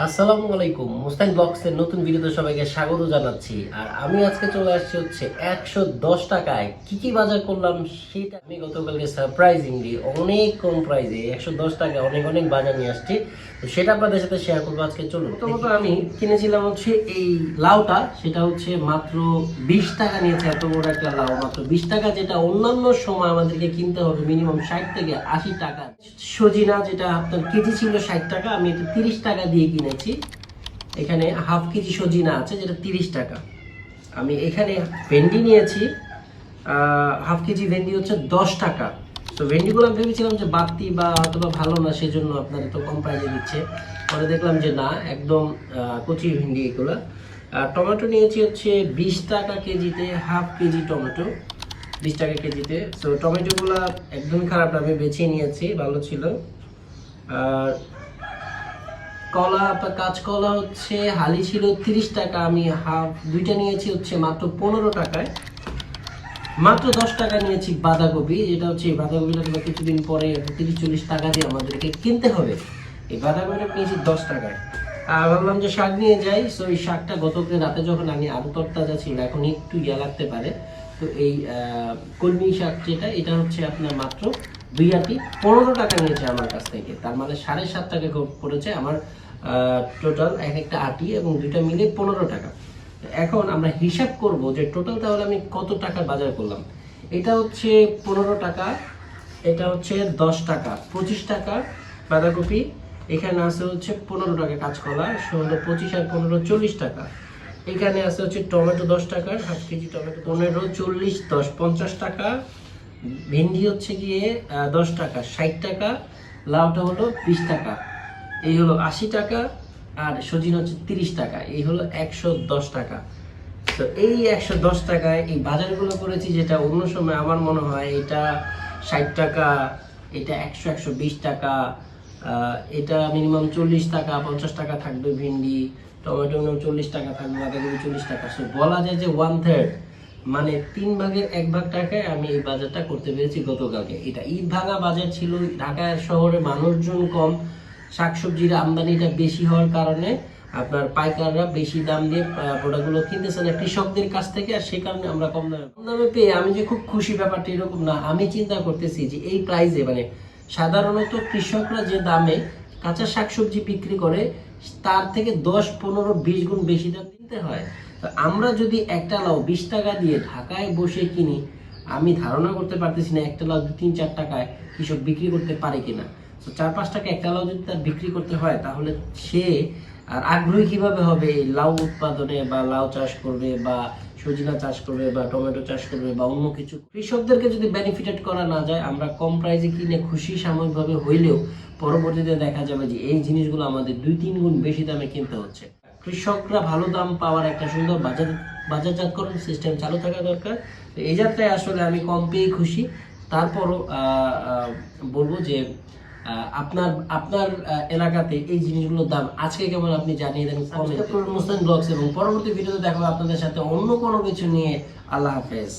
আসসালামু আলাইকুম। মুস্তান ব্লগসের নতুন ভিডিওতে সবাইকে স্বাগত জানাচ্ছি। আর আমি আজকে চলে আসছি হচ্ছে একশো দশ টাকায়। কি কি বাজার করলাম সেটা আমি গতকালকে সারপ্রাইজিংলি অনেক কম প্রাইসে একশো দশ টাকায় অনেক অনেক বাজার নিয়ে আসছি। তো সেটা আপনাদের সাথে শেয়ার করব আজকে। চলুন প্রথমত আমি কিনেছিলাম হচ্ছে এই লাউটা। সেটা হচ্ছে মাত্র বিশ টাকা নিয়েছে এত বড় একটা লাউ। মাত্র বিশ টাকা যেটা অন্যান্য সময় আমাদেরকে কিনতে হবে মিনিমাম ষাট থেকে আশি টাকা। সজিনা যেটা আপনার কেজি ছিল ষাট টাকা আমি এটা তিরিশ টাকা দিয়ে কিনেছি। এখানে হাফ কেজি সজিনা আছে, যেটা তিরিশ টাকা। আমি এখানে ভেন্ডি নিয়েছি হাফ কেজি ভেন্ডি হচ্ছে দশ টাকা। তো ভেন্ডিগুলো আমি ভেবেছিলাম যে বাড়তি বা অথবা ভালো না, সেজন্য আপনার এত কম প্রাইসে দিচ্ছে। পরে দেখলাম যে না, একদম কচি ভেন্ডি এগুলো। টমেটো নিয়েছি হচ্ছে বিশ টাকা কেজিতে, হাফ কেজি টমেটো, বিশ টাকা কেজিতে। তো টমেটোগুলো একদম খারাপ আমি বেছে নিয়েছি, ভালো ছিল। আর কলা কাঁচকলা হচ্ছে হালি ছিল তিরিশ টাকা, আমি হাফ, দুইটা নিয়েছি হচ্ছে মাত্র পনেরো টাকায়। মাত্র দশ টাকা নিয়েছি বাঁধাকপি, যেটা হচ্ছে এই বাঁধাকপিটা তোমার কিছুদিন পরে তিরিশ, চল্লিশ টাকা দিয়ে আমাদেরকে কিনতে হবে। এই বাঁধাকপিটা নিয়েছি দশ টাকায়। আর ভাবলাম যে শাক নিয়ে যাই সো এই শাকটা গতকাল রাতে যখন আমি আলু তরতাজা ছিল, এখন একটু ইয়া লাগতে পারে। তো এই কলমি শাক যেটা, এটা হচ্ছে আপনার মাত্র দুই আটি পনেরো টাকা নিয়েছে আমার কাছ থেকে। তার মানে সাড়ে সাত টাকা পড়েছে আমার টোটাল এক একটা আটি এবং দুইটা মিলে পনেরো টাকা। এখন আমরা হিসাব করব যে টোটাল তাহলে আমি কত টাকা বাজার করলাম। এটা হচ্ছে পনেরো টাকা, এটা হচ্ছে দশ টাকা, পঁচিশ টাকা বাঁধাকপি। এখানে আছে হচ্ছে পনেরো টাকা কাঁচকলা ষোলো পঁচিশ আর পনেরো চল্লিশ টাকা। এখানে আছে হচ্ছে টমেটো দশ টাকার হাফ কেজি টমেটো পনেরো, চল্লিশ, দশ, পঞ্চাশ টাকা। ভেন্ডি হচ্ছে গিয়ে দশ টাকা, ষাট টাকা, লাউটা হলো বিশ টাকা। এই হলো আশি টাকা আর সজিন হচ্ছে তিরিশ টাকা, এই হলো একশো দশ টাকা। তো এই একশো দশ টাকায় এই বাজারগুলো করেছি যেটা অন্য সময় আমার মনে হয় এটা ষাট টাকা, এটা একশো একশো বিশ টাকা এটা মিনিমাম চল্লিশ টাকা, পঞ্চাশ টাকা থাকবে ভেন্ডি, টমেটো মিনিমাম চল্লিশ টাকা থাকবে, বাঁধাকপি চল্লিশ টাকা। সো বলা যায় যে ওয়ান থার্ড মানে তিন ভাগের এক ভাগ টাকায় আমি এই বাজারটা করতে পেরেছি গতকালকে। এটা ঈদ ভাঙা বাজার ছিল ঢাকা শহরে মানুষজন কম, শাকসবজির আমদানিটা বেশি হওয়ার কারণে আপনার পাইকাররা বেশি দাম দিয়ে প্রোডাক্টগুলো কিনতেছে না কৃষকদের কাছ থেকে, আর সেই কারণে আমরা কম দামে কম দামে পেয়ে আমি যে খুব খুশি ব্যাপারটা এরকম না, আমি চিন্তা করতেছি যে এই প্রাইসে মানে সাধারণত কৃষকরা যে দামে কাঁচা শাকসবজি বিক্রি করে, তার থেকে দশ, পনেরো, বিশ গুণ বেশি দাম কিনতে হয়। তো আমরা যদি একটা লাউ বিশ টাকা দিয়ে ঢাকায় বসে কিনি, আমি ধারণা করতে পারতেছি না একটা লাউ দু তিন চার টাকায় কৃষক বিক্রি করতে পারে কিনা। তো চার পাঁচ টাকা একটা লাউ যদি তার বিক্রি করতে হয়, তাহলে সে আর আগ্রহী কীভাবে হবে? লাউ উৎপাদনে বা লাউ চাষ করবে বা সজিনা চাষ করবে বা টমেটো চাষ করবে বা অন্য কিছু। কৃষকদেরকে যদি বেনিফিটেড করা না যায়, আমরা কম প্রাইসে কিনে খুশি সাময়িকভাবে হইলেও পরবর্তীতে দেখা যাবে যে এই জিনিসগুলো আমাদের দুই তিন গুণ বেশি দামে কিনতে হচ্ছে। কৃষকরা ভালো দাম পাওয়ার একটা সুন্দর বাজার বাজারজাতকরণ সিস্টেম চালু থাকা দরকার। তো এই যাত্রায় আসলে আমি কম পেয়েই খুশি। তারপরও বলব যে আপনার আপনার এলাকাতে এই জিনিসগুলোর দাম আজকে কেমন আপনি জানিয়ে দেন মুসলিম ব্লগস এবং পরবর্তী ভিডিওতে দেখো আপনাদের সাথে অন্য কোনো কিছু নিয়ে। আল্লাহ হাফেজ।